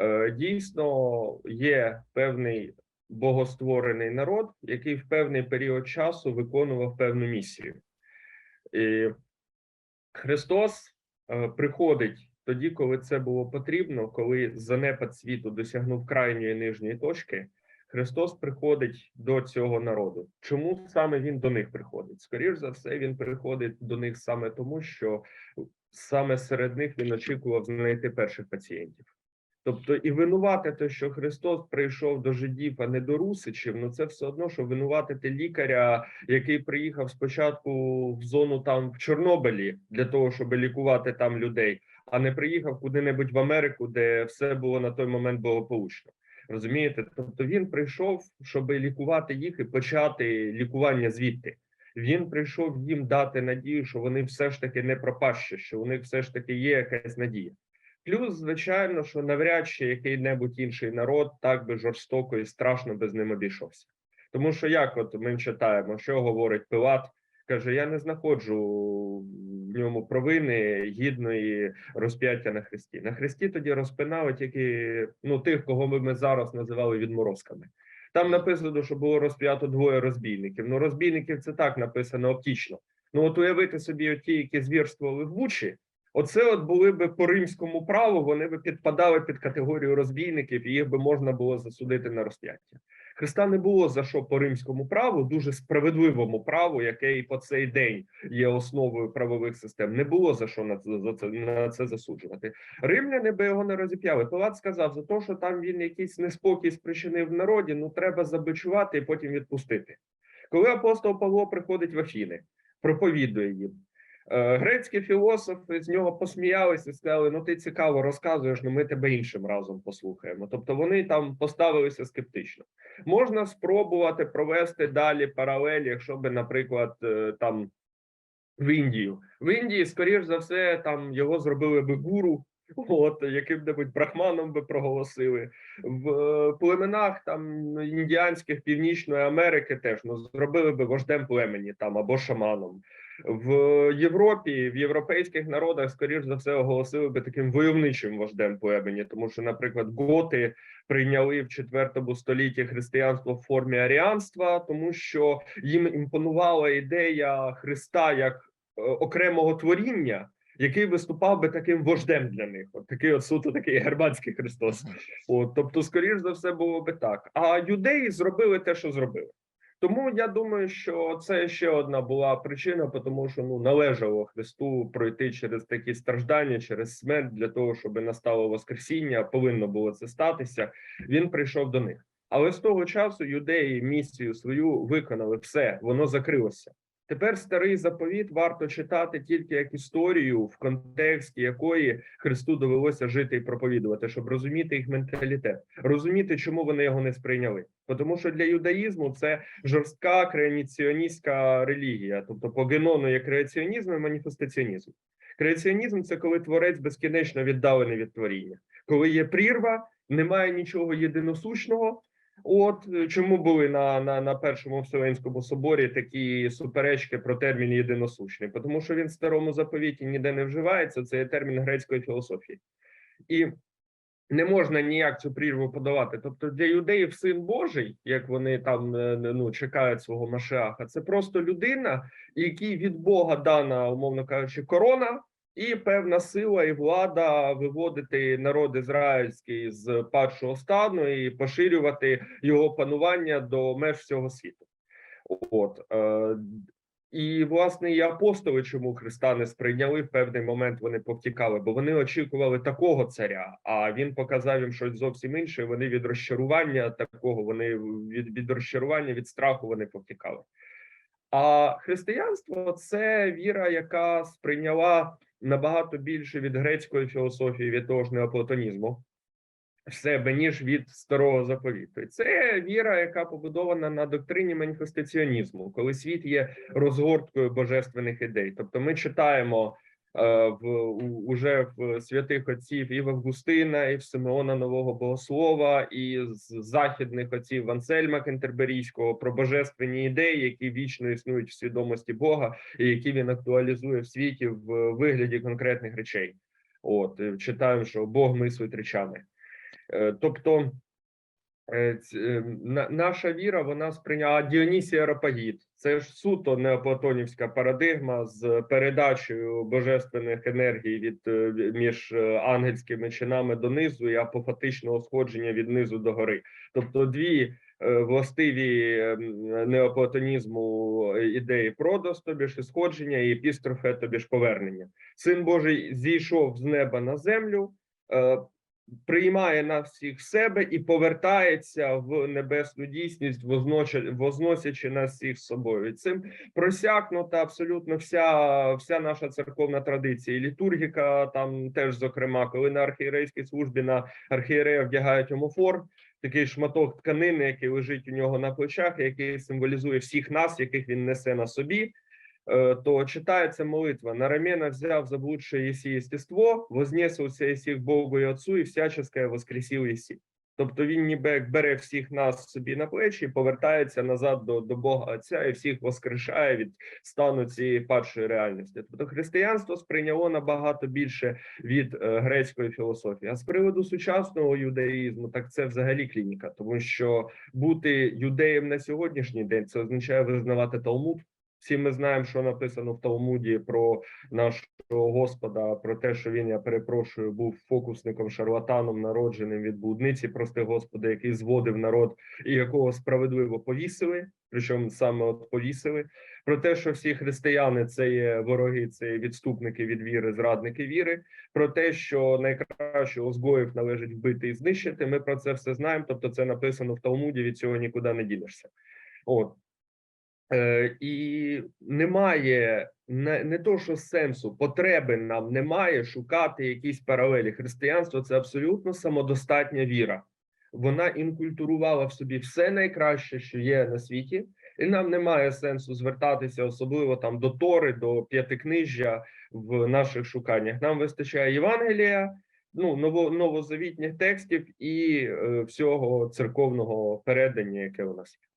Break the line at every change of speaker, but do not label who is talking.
Е, Дійсно, є певний богостворений народ, який в певний період часу виконував певну місію. І Христос е, приходить тоді, коли це було потрібно, коли занепад світу досягнув крайньої нижньої точки. Христос приходить до цього народу. Чому саме він до них приходить? Скоріш за все, він приходить до них саме тому, що саме серед них він очікував знайти перших пацієнтів. Тобто, і винуватити, що Христос прийшов до жидів, а не до русичів, ну це все одно, що винуватити лікаря, який приїхав спочатку в зону там в Чорнобилі для того, щоб лікувати там людей, а не приїхав куди-небудь в Америку, де все було на той момент благополучно. Розумієте? Тобто він прийшов, щоб лікувати їх і почати лікування звідти. Він прийшов їм дати надію, що вони все ж таки не пропащі, що у них все ж таки є якась надія. Плюс, звичайно, що навряд чи який-небудь інший народ так би жорстоко і страшно без ним обійшовся. Тому що як от ми читаємо, що говорить Пилат, каже: Я не знаходжу в ньому провини гідної розп'яття на хресті. На хресті тоді розпинали тільки ну тих, кого ми, ми зараз називали відморозками. Там написано, що було розп'ято двоє розбійників. Ну, розбійників це так написано оптічно. Ну, от уявити собі, ті, які звірствували в Бучі, Оце от були би по римському праву, вони би підпадали під категорію розбійників, і їх би можна було засудити на розп'яття. Христа не було за що по римському праву, дуже справедливому праву, яке і по цей день є основою правових систем. Не було за що на це на це засуджувати. Римляни би його не розіп'яли. Пилат сказав за те, що там він якийсь неспокій спричинив в народі. Ну треба забичувати і потім відпустити. Коли апостол Павло приходить в Афіни, проповідує їм. Е, Грецькі філософи з нього посміялися сказали: Ну, ти цікаво розказуєш, ну ми тебе іншим разом послухаємо. Тобто вони там поставилися скептично. Можна спробувати провести далі паралелі, якщо би, наприклад, е, там в Індію. В Індії, скоріш за все, там його зробили би гуру. От яким-небудь брахманом би проголосили. В е, племенах там індіанських північної Америки теж ну зробили би вождем племені там або шаманом. В Європі, в європейських народах, скоріш за все, оголосили би таким войовничим вождем племені, тому що, наприклад, готи прийняли в четвертому столітті християнство в формі аріанства, тому що їм імпонувала ідея Христа як е, окремого творіння. Який виступав би таким вождем для них, от такий от суто такий германський Христос. От тобто, скоріш за все, було би так. А юдеї зробили те, що зробили. Тому я думаю, що це ще одна була причина, тому що ну належало Христу пройти через такі страждання, через смерть для того, щоб настало Воскресіння. Повинно було це статися. Він прийшов до них, але з того часу юдеї місію свою виконали все, воно закрилося. Тепер старий заповіт варто читати тільки як історію, в контексті якої Христу довелося жити і проповідувати, щоб розуміти їх менталітет, розуміти, чому вони його не сприйняли. Тому що для юдаїзму це жорстка креаціоністська релігія, тобто по генону є креаціонізм і маніфестаціонізм. Креаціонізм це коли творець безкінечно віддалений від творіння, коли є прірва, немає нічого єдиносущного. От е, чому були на на, на першому Вселенському соборі такі суперечки про термін єдиносущний? Тому що він в старому заповіті ніде не вживається. Це є термін грецької філософії, і не можна ніяк цю прірву подавати. Тобто для юдеїв син Божий, як вони там е, ну чекають свого Машеаха, це просто людина, якій від Бога дана, умовно кажучи, корона. І певна сила і влада виводити народ ізраїльський з падшого стану і поширювати його панування до меж всього світу. От е, і власне і апостоли, чому Христа не сприйняли в певний момент, вони повтікали, бо вони очікували такого царя. А він показав їм щось зовсім інше. Вони від розчарування такого, вони від, від розчарування, від страху вони повтікали. А християнство це віра, яка сприйняла набагато більше від грецької філософії, від того ж неоплатонізму в себе, ніж від старого заповіту. Це віра, яка побудована на доктрині маніфестаціонізму, коли світ є розгорткою божественних ідей. Тобто, ми читаємо. Е, в уже в святих отців і в Августина, і в Симеона Нового Богослова, і з західних отців Ансельма Кентерберійського про божественні ідеї, які вічно існують в свідомості Бога, і які він актуалізує в світі в вигляді конкретних речей. От читаємо, що Бог мислить речами. Е, Тобто, е, е, наша віра вона сприйняла Діонісій Аропагіт. Це ж суто неоплатонівська парадигма з передачею божественних енергій від е, між е, ангельськими чинами донизу і апофатичного сходження від низу до гори. Тобто дві е, властиві ем, неоплатонізму е, ідеї продос, тобі ж сходження, і епістрофе, тобі ж повернення. Син Божий зійшов з неба на землю. Приймає нас всіх в себе і повертається в небесну дійсність, возносячи нас всіх з собою. Цим просякнута абсолютно вся, вся наша церковна традиція. І літургіка там теж, зокрема, коли на архієрейській службі на архієрея вдягають омофор, такий шматок тканини, який лежить у нього на плечах, який символізує всіх нас, яких він несе на собі. Е, То читається молитва на рамена взяв заблудшее еси естество, вознесился еси к Богу і Отцу, і всяческое воскресил єсі. Тобто він ніби бере всіх нас собі на плечі, повертається назад до, до Бога Отця і всіх воскрешає від стану цієї падшої реальності. Тобто християнство сприйняло набагато більше від е, грецької філософії. А з приводу сучасного юдаїзму, так це взагалі клініка, тому що бути юдеєм на сьогоднішній день це означає визнавати Талмуд. Всі ми знаємо, що написано в Талмуді про нашого Господа, про те, що він, я перепрошую, був фокусником, шарлатаном, народженим від блудниці, прости Господи, який зводив народ і якого справедливо повісили. Причому саме от повісили про те, що всі християни це є вороги, це є відступники від віри, зрадники віри. Про те, що найкраще озгоїв належить вбити і знищити. Ми про це все знаємо. Тобто, це написано в Талмуді. Від цього нікуди не дінешся. От і немає не, не то, що сенсу, потреби нам немає шукати якісь паралелі. Християнство це абсолютно самодостатня віра. Вона інкультурувала в собі все найкраще, що є на світі, і нам немає сенсу звертатися, особливо там до Тори, до п'ятикнижжя в наших шуканнях. Нам вистачає Євангелія, ну ново, новозавітніх текстів і е, всього церковного передання, яке у нас є.